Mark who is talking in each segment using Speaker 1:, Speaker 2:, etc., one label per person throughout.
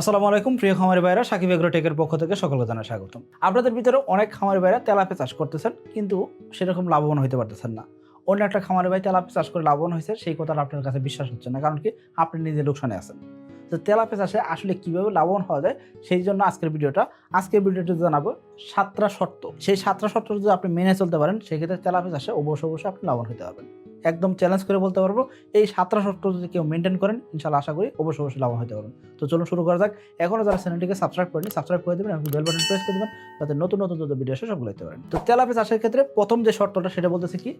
Speaker 1: আসসালামু আলাইকুম, প্রিয় খামারি ভাইরা সাকিব এগ্রো টেকের পক্ষ থেকে সকলকে জানাই স্বাগতম। আপনাদের ভিতরে অনেক খামারি ভাইরা তেলাপে চাষ করতেছেন, কিন্তু সেরকম লাভবান হতে পারতেছেন না। অন্য একটা খামারি ভাই তেলাপে চাষ করে লাভবান হয়েছে, সেই কথাটা আপনার কাছে বিশ্বাস হচ্ছে না, কারণ কি আপনি নিজে লোকসানে আছেন। তো তেলাপে চাষে আসলে কীভাবে লাভবান হওয়া যায়, সেই জন্য আজকের ভিডিওটা আজকের ভিডিওটা জানাব সাতটা শর্ত। সেই সাতটা শর্ত যদি আপনি মেনে চলতে পারেন, সেক্ষেত্রে তেলাপে চাষে অবশ্য অবশ্যই আপনি লাভবান হতে পারবেন। একদম চ্যালেঞ্জ করে বলতে পারব। এই সাতটা শর্ত যদি কেউ মেনটেন করেন ইনশাল্লাহ আশা করি অবশ্যই অবশ্যই লাভ হতে পারবেন। তো চলুন শুরু করা যাক। এখনও যারা চ্যানেলটিকে সাবস্ক্রাইব করেনি সাবস্ক্রাইব করে দেবেন এবং বেল বাটন প্রেস করে দেবেন, যাতে নতুন নতুন যত ভিডিও আসে সবগুলো দেখতে পারেন। তো তেলাপি চাষের ক্ষেত্রে প্রথম যে শর্তটা সেটা বলতেছে কি?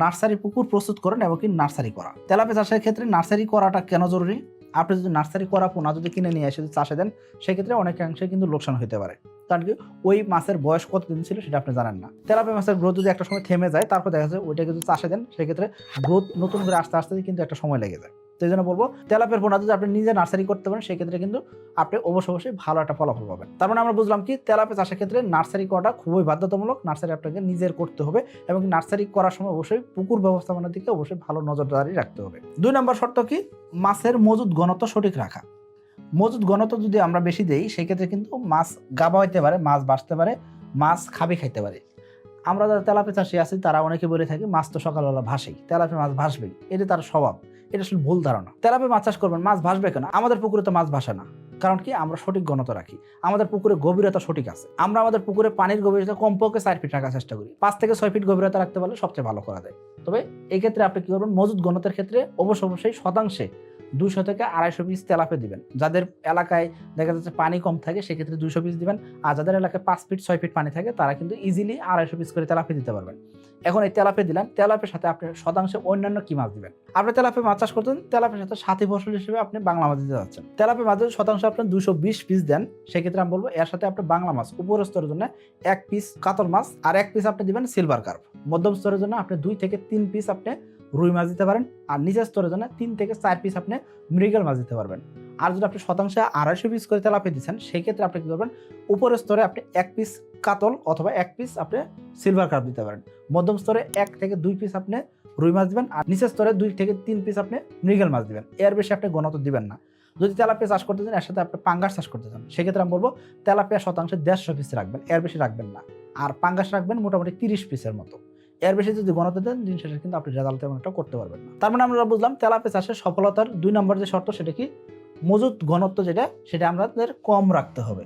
Speaker 1: নার্সারি পুকুর প্রস্তুত করেন এবং কি নার্সারি করা। তেলাপি চাষের ক্ষেত্রে নার্সারি করাটা কেন জরুরি? আপনি যদি নার্সারি করা পোনা যদি কিনে নিয়ে এসে যদি চাষে দেন, সেক্ষেত্রে অনেকাংশে কিন্তু লোকসান হতে পারে। কারণ কি, ওই মাছের বয়স কতদিন ছিল সেটা আপনি জানেন না। তেলাপি মাছের গ্রোথ যদি একটা সময় থেমে যায়, তারপর দেখা যায় ওইটাকে যদি চাষে দেন, সেক্ষেত্রে গ্রোথ নতুন করে আস্তে আস্তে কিন্তু একটা সময় লেগে যায়। তো এই জন্য বলব তেলাপের পোনা যদি আপনি নিজে নার্সারি করতে পারেন, সেক্ষেত্রে কিন্তু আপনি অবশ্যই অবশ্যই ভালো একটা ফলাফল পাবেন। তার মানে আমরা বুঝলাম কি তেলাপে চাষের ক্ষেত্রে নার্সারি করাটা খুবই বাধ্যতামূলক, নার্সারি আপনাকে নিজের করতে হবে এবং নার্সারি করার সময় অবশ্যই পুকুর ব্যবস্থাপনার দিকে অবশ্যই ভালো নজরদারি রাখতে হবে। দুই নম্বর শর্ত কি, মাছের মজুদ ঘনত্ব সঠিক রাখা। মজুদ ঘনত্ব যদি আমরা বেশি দেই, সেক্ষেত্রে কিন্তু মাছ গাবা হইতে পারে, মাছ বাঁচতে পারে, মাছ খাবে খাইতে পারে। আমরা যারা তেলাপে চাষি আছি, তারা অনেকে বলে থাকি, মাছ তো সকালবেলা ভাসেই তেলাপে মাছ ভাসবেই, এটা তার স্বভাব। এটা আসলে ভুল ধারণা। তেলাপে মাছ চাষ করবেন, মাছ ভাসবে কেন? আমাদের পুকুরে তো মাছ ভাসে না। কারণ কি? আমরা সঠিক গণতা রাখি। আমাদের পুকুরে গভীরতা সঠিক আছে। আমরা আমাদের পুকুরে পানির গভীরতা কমপক্ষে চার ফিট রাখার চেষ্টা করি। পাঁচ থেকে ছয় ফিট গভীরতা রাখতে পারলে সবচেয়ে ভালো করা যায়। তবে এক্ষেত্রে আপনি কি করবেন? মজুদ গণতের ক্ষেত্রে অবশ্য অবশ্যই শতাংশে দুশো থেকে আড়াইশো পিস তেলাপে দিবেন। যাদের এলাকায় দেখা যাচ্ছে পানি কম থাকে, সেক্ষেত্রে দুশো পিস দিবেন। আর যাদের এলাকায় পাঁচ ফিট ছয় ফিট পানি থাকে, তারা কিন্তু ইজিলি আড়াইশো পিস করে তেলাপে দিতে পারবেন। এখন এই তেলাপে দিলেন তেলাপের সাথে আপনি শতাংশে অন্যান্য কি মাছ দিবেন? আপনি তেলাপে মাছ চাষ করতেন তেলাপের সাথে সাথী ফসল হিসেবে আপনি বাংলা মাছ দিতে যাচ্ছেন। তেলাপে মাছের শতাংশ আপনি দুশো বিশ পিস দেন, সেক্ষেত্রে আমি বলব এর সাথে আপনি বাংলা মাছ উপর স্তরের জন্য এক পিস কাতল মাছ, আর এক পিস আপনি দিবেন সিলভার কার্প মধ্যম স্তরের জন্য আপনি দুই থেকে তিন পিস আপনি রুই মাছ দিতে পারেন, আর নিচের স্তরের জন্য তিন থেকে চার পিস আপনি মৃগেল মাছ দিতে পারবেন। আর যদি আপনি শতাংশে আড়াইশো পিস করে তেলাপি দিচ্ছেন, সেই ক্ষেত্রে আপনি কী করবেন, উপরের স্তরে আপনি এক পিস কাতল অথবা এক পিস আপনি সিলভার কার্প দিতে পারেন। মধ্যম স্তরে এক থেকে দুই পিস আপনি রুই মাছ দিবেন, আর নিচের স্তরে দুই থেকে তিন পিস আপনি মৃগেল মাছ দিবেন। এর বেশি আপনি গণত দিবেন না। যদি তেলাপিয়া চাষ করতে চান, এর সাথে আপনি পাঙ্গাস চাষ করতে চান সেক্ষেত্রে আমি বলব তেলাপিয়া শতাংশে দেড়শো পিস রাখবেন, এর বেশি রাখবেন না। আর পাঙ্গাস রাখবেন মোটামুটি তিরিশ পিসের মতো। এর বেশি যদি গণতে দেন, দিন শেষে কিন্তু আপনি রেজাল্ট তেমন একটা করতে পারবেন না। তার মানে আমরা বুঝলাম তেলাপে চাষের সফলতার দুই নম্বর যে শর্ত সেটা কি? মজুদ ঘনত্ব যেটা, সেটা আমাদের কম রাখতে হবে।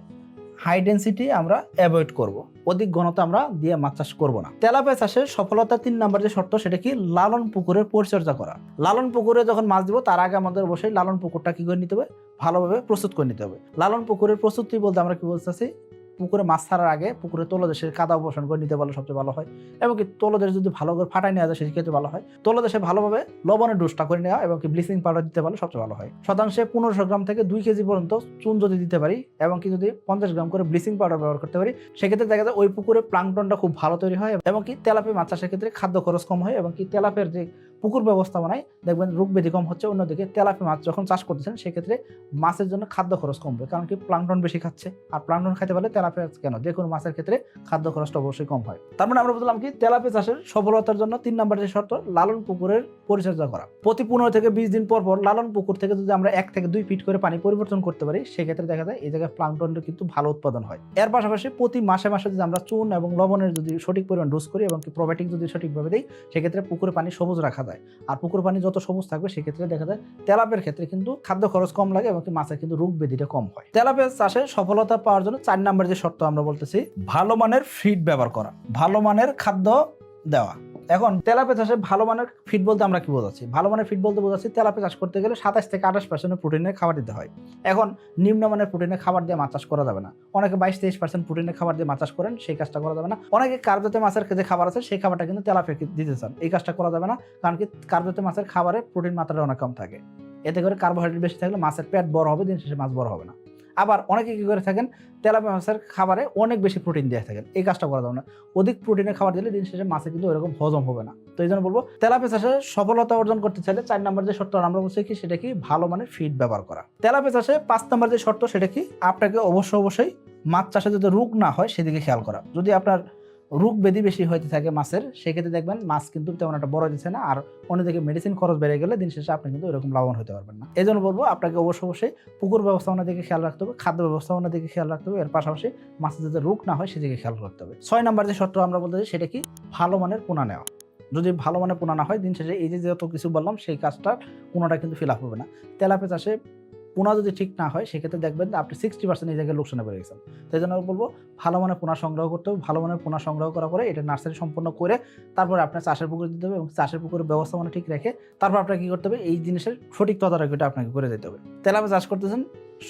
Speaker 1: হাই ডেন্সিটি আমরা অ্যাভয়েড করব। অধিক ঘনত্ব আমরা দিয়ে মাছ চাষ করব না। তেলাপে চাষের সফলতা তিন নম্বর যে শর্ত, সেটা কি? লালন পুকুরের পরিচর্যা করা। লালন পুকুরে যখন মাছ দিব, তার আগে আমাদের অবশ্যই লালন পুকুরটা কি করে নিতে হবে? ভালোভাবে প্রস্তুত করে নিতে হবে। লালন পুকুরের প্রস্তুতি বলতে আমরা কি বলতেছি? পুকুরে মাছ ছাড়ার আগে পুকুরে তলদেশে কাদা অবসান করে নিতে পারলে সবচেয়ে ভালো হয়। এবং কি তলদেশ যদি ভালো করে ফাটাই নেওয়া যায়, সেক্ষেত্রে ভালো হয়। তলদেশে ভালোভাবে লবণের ডোজটা করে নেওয়া এবং কি ব্লিচিং পাউডার দিতে পারলে সবচেয়ে ভালো হয়। শতাংশে পনেরোশো গ্রাম থেকে দুই কেজি পর্যন্ত চুন যদি দিতে পারি এবং কি যদি পঞ্চাশ গ্রাম করে ব্লিচিং পাউডার ব্যবহার করতে পারি, সেক্ষেত্রে দেখা যায় ওই পুকুরে প্লাংটনটা খুব ভালো তৈরি হয় এবং কি তেলাপি মাছ চাষের ক্ষেত্রে খাদ্য খরচ কম হয় এবং কি তেলাপের যে পুকুর ব্যবস্থাপনায় দেখবেন রোগ ব্যাধি কম হচ্ছে অন্যদিকে। তেলাপি মাছ যখন চাষ করতেছেন, সেক্ষেত্রে মাছের জন্য খাদ্য খরচ কমবে। কারণ কি? প্লাংটন বেশি খাচ্ছে। আর প্লাংটন খাইতে পারলে তেলাপি কেন? যে কোনো মাছের ক্ষেত্রে খাদ্য খরচটা অবশ্যই কম হয়। তার মানে আমরা বুঝলাম কি? তেলাপি চাষের সফলতার জন্য তিন নম্বর যে শর্ত, লালন পুকুরের পরিচর্যা করা। প্রতি পনেরো থেকে বিশ দিন পর পর লালন পুকুর থেকে যদি আমরা এক থেকে দুই ফিট করে পানি পরিবর্তন করতে পারি, সেক্ষেত্রে দেখা যায় এই জায়গায় প্লাংটনটা কিন্তু ভালো উৎপাদন হয়। এর পাশাপাশি প্রতি মাসে মাসে যদি আমরা চুন এবং লবণের যদি সঠিক পরিমাণ ডোজ করি এবং প্রোবায়োটিক যদি সঠিকভাবে দিই, সেক্ষেত্রে পুকুরে পানি সবুজ রাখা যায়। আর পুকুর পানি যত সবুজ থাকবে, সেক্ষেত্রে দেখা যায় তেলাপের ক্ষেত্রে কিন্তু খাদ্য খরচ কম লাগে এবং মাছের কিন্তু রোগ ব্যাধিটা কম হয়। তেলাপের চাষে সফলতা পাওয়ার জন্য চার নম্বর যে শর্ত আমরা বলতেছি, ভালো মানের ফিড ব্যবহার করা, ভালো মানের খাদ্য দেওয়া। এখন তেলাপে চাষে ভালো মানের ফিড বলতে আমরা কি বোঝাচ্ছি? ভালো মানের ফিড বলতে বোঝাচ্ছি তেলাপে চাষ করতে গেলে সাতাশ থেকে আঠাশ পার্সেন্ট প্রোটিনের খাবার দিতে হয়। এখন নিম্নমানের প্রোটিনের খাবার দিয়ে মাছ চাষ করা যাবে না। অনেকে বাইশ তেইশ পার্সেন্ট প্রোটিনের খাবার দিয়ে মাছ চাষ করেন, সেই কাজটা করা যাবে না। অনেকে কার্বজাতে মাছের যে খাবার আছে, সেই খাবারটা কিন্তু তেলাপে দিতে চান। এই কাজটা করা যাবে না, কারণ কি কার্বজাতে মাছের খাবারে প্রোটিন মাত্রাটা অনেক কম থাকে। এতে করে কার্বোহাইড্রেট বেশি থাকলে মাছের পেট বড় হবে, দিন শেষে মাছ বড় হবে না। আবার অনেকে কী করে থাকেন তেলাপিয়া মাছের খাবারে অনেক বেশি প্রোটিন দিয়ে থাকেন। এই কাজটা করা যাবে না অধিক প্রোটিনের খাবার দিলে দিন শেষে মাছে কিন্তু ওরকম হজম হবে না। তো এই জন্য বলব তেলাপিয়া চাষে সফলতা অর্জন করতে চাইলে চার নম্বর যে শর্ত আমরা বলছি কি, সেটা কি ভালো মানের ফিড ব্যবহার করা। তেলাপিয়া চাষে পাঁচ নম্বর যে শর্ত, সেটা কি? আপনাকে অবশ্যই অবশ্যই মাছ চাষে যাতে রোগ না হয়, সেদিকে খেয়াল করা। যদি আপনার রোগ ব্যাধি বেশি হইতে থাকে মাছের, সেক্ষেত্রে দেখবেন মাছ কিন্তু তেমন একটা বড় দিচ্ছে না আর অন্যদিকে মেডিসিন খরচ বেড়ে গেলে দিন শেষে আপনি কিন্তু এরকম লাভবান হতে পারবেন না। এই জন্য বলব আপনাকে অবশ্যই অবশ্যই পুকুর ব্যবস্থাপনার দিকে খেয়াল রাখতে হবে, খাদ্য ব্যবস্থাপনার দিকে খেয়াল রাখতে হবে, এর পাশাপাশি মাছের যাতে রোগ না হয় সেদিকে খেয়াল রাখতে হবে। ছয় নাম্বার যে শর্ত আমরা বলতে চাই সেটা কি? ভালো মানের পোনা নেওয়া। যদি ভালো মানের পোনা না হয় দিন শেষে এই যে যত কিছু বললাম সেই কাজটা পোনাটা কিন্তু ফিল আপ হবে না। তেলাপে চাষে পোনা যদি ঠিক না হয়, সেক্ষেত্রে দেখবেন আপনি সিক্সটি পার্সেন্ট এই জায়গায় লোকসানে পড়ে গেছেন। তাই জন্য বলব, ভালো মানের পোনা সংগ্রহ করতে হবে, ভালো মানের পোনা সংগ্রহ করার পরে এটা নার্সারি সম্পন্ন করে তারপরে আপনার চাষের পুকুরে দিতে হবে এবং চাষের পুকুরের ব্যবস্থাপনা ঠিক রেখে তারপর আপনাকে কী করতে হবে, এই জিনিসের সঠিক তদারকিটা আপনাকে করে দিতে হবে। তেলাপে চাষ করতেছেন,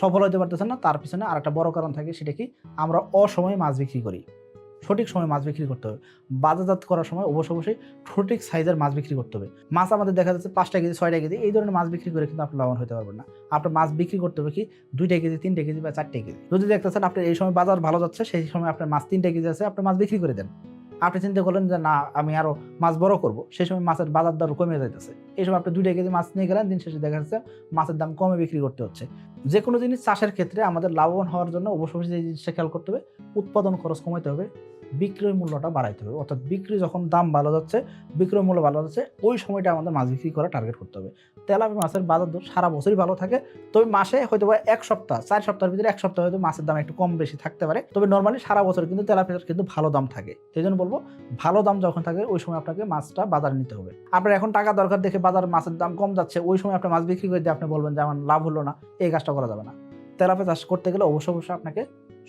Speaker 1: সফল হতে পারতেছেন না, তার পিছনে আরেকটা বড় কারণ থাকে, সেটা কি? আমরা অসময়ে মাছ বিক্রি করি। সঠিক সময় মাছ বিক্রি করতে হবে। বাজারজাত করার সময় অবশ্য অবশ্যই সঠিক সাইজের মাছ বিক্রি করতে হবে। মাছ আমাদের দেখা যাচ্ছে পাঁচটা কেজি, ছয়টা কেজি, এই ধরনের মাছ বিক্রি করে কিন্তু আপনি লাভবান হতে পারবেন না। আপনার মাছ বিক্রি করতে হবে কি দুইটা কেজি, তিনটা কেজি বা চারটে কেজি। যদি দেখতেছেন আপনার এই সময় বাজার ভালো যাচ্ছে, সেই সময় আপনার মাছ তিনটা কেজি আছে আপনি মাছ বিক্রি করে দেন। আপনি চিন্তা করলেন যে, না, আমি আরও মাছ বড় করব। সেই সময় মাছের বাজার দর কমে যাইতেছে। এই সময় আপনি দুইটা কেজি মাছ নিয়ে গেলেন, দিন শেষে দেখা যাচ্ছে মাছের দাম কমে বিক্রি করতে হচ্ছে। যে কোনো জিনিস চাষের ক্ষেত্রে আমাদের লাভবান হওয়ার জন্য অবশ্যই যে জিনিসটা খেয়াল করতে হবে, উৎপাদন খরচ কমাইতে হবে। বিক্রয় মূল্যটা বাড়াইতে হবে। অর্থাৎ বিক্রি যখন দাম ভালো যাচ্ছে, বিক্রয় মূল্য ভালো যাচ্ছে, ওই সময়টা আমাদের মাছ বিক্রি করা টার্গেট করতে হবে। তেলাপি মাছের বাজার দর সারা বছরই ভালো থাকে, তবে মাসে হয়তো বা এক সপ্তাহ, চার সপ্তাহের ভিতরে এক সপ্তাহ হয়তো মাছের দাম একটু কম বেশি থাকতে পারে, তবে নর্মালি সারা বছর কিন্তু তেলাপিয়ার কিন্তু ভালো দাম থাকে। সেই জন্য বলব, ভালো দাম যখন থাকে, ওই সময় আপনাকে মাছটা বাজারে নিতে হবে। আপনার এখন টাকা দরকার দেখে বাজার মাছের দাম কম যাচ্ছে, ওই সময় আপনি মাছ বিক্রি করে দিয়ে আপনি বলবেন যে, আমার লাভ হলো না, এই কাজটা করা যাবে না। তেলাপে চাষ করতে গেলে অবশ্যই অবশ্যই আপনাকে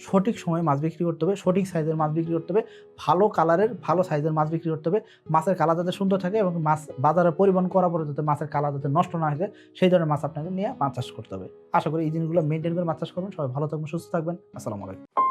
Speaker 1: সঠিক সময়ে মাছ বিক্রি করতে হবে, সঠিক সাইজের মাছ বিক্রি করতে হবে, ভালো কালারের ভালো সাইজের মাছ বিক্রি করতে হবে, মাছের কালার যাতে সুন্দর থাকে এবং মাছ বাজারে পরিবহন করার পরে যাতে মাছের কালার যাতে নষ্ট না হয়ে সেই ধরনের মাছ আপনাকে নিয়ে মাছ চাষ করতে হবে। আশা করি এই জিনিসগুলো মেনটেন করে মাছ চাষ করবেন, সবাই ভালো থাকবেন, সুস্থ থাকবেন, আসসালামু আলাইকুম।